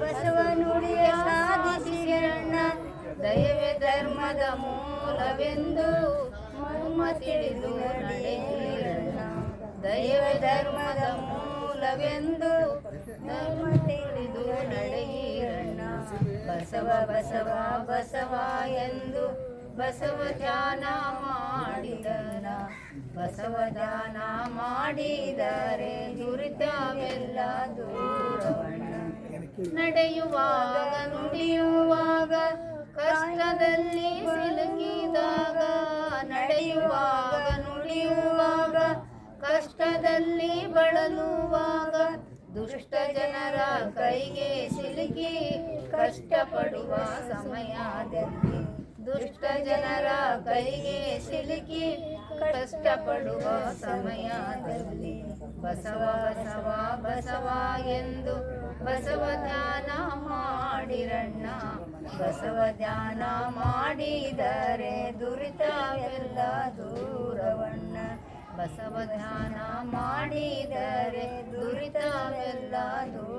ಬಸವ ನುಡಿಯ ಸಾಧಿಸಿರಣ್ಣ ದಯವೇ ಧರ್ಮದ ಮೂಲವೆಂದು ಮರ್ಮ ತಿಳಿದು ನಡೆಯಿರಣ್ಣ ದಯವೇ ಧರ್ಮದ ಮೂಲವೆಂದು ಧರ್ಮ ತಿಳಿದು ನಡೆಯಿರಣ್ಣ ಬಸವ ಬಸವ ಬಸವ ಎಂದು ಬಸವ ಧ್ಯಾನ ಮಾಡಿದನ. ಬಸವ ಧ್ಯಾನ ಮಾಡಿದರೆ ದುರಿತವೆಲ್ಲ ದೂರವಣ್ಣ ನಡೆಯುವಾಗ ನುಡಿಯುವಾಗ ಕಷ್ಟದಲ್ಲಿ ಸಿಲುಕಿದಾಗ ನಡೆಯುವಾಗ ನುಡಿಯುವಾಗ ಕಷ್ಟದಲ್ಲಿ ಬಳಲುವಾಗ ದುಷ್ಟ ಜನರ ಕೈಗೆ ಸಿಲುಕಿ ಕಷ್ಟಪಡುವ ಸಮಯದಲ್ಲಿ. ದುಷ್ಟ ಜನರ ಕೈಗೆ ಸಿಲುಕಿ ಕಷ್ಟಪಡುವ ಸಮಯದಲ್ಲಿ ಬಸವ ಬಸವ ಬಸವ ಎಂದು ಬಸವ ಧ್ಯಾನ ಮಾಡಿರಣ್ಣ. ಬಸವ ಧ್ಯಾನ ಮಾಡಿದರೆ ದುರಿತ ಎಲ್ಲ ದೂರವಣ್ಣ. ಬಸವ ಧ್ಯಾನ ಮಾಡಿದರೆ ದುರಿತ ಎಲ್ಲ ದೂರವಣ್ಣ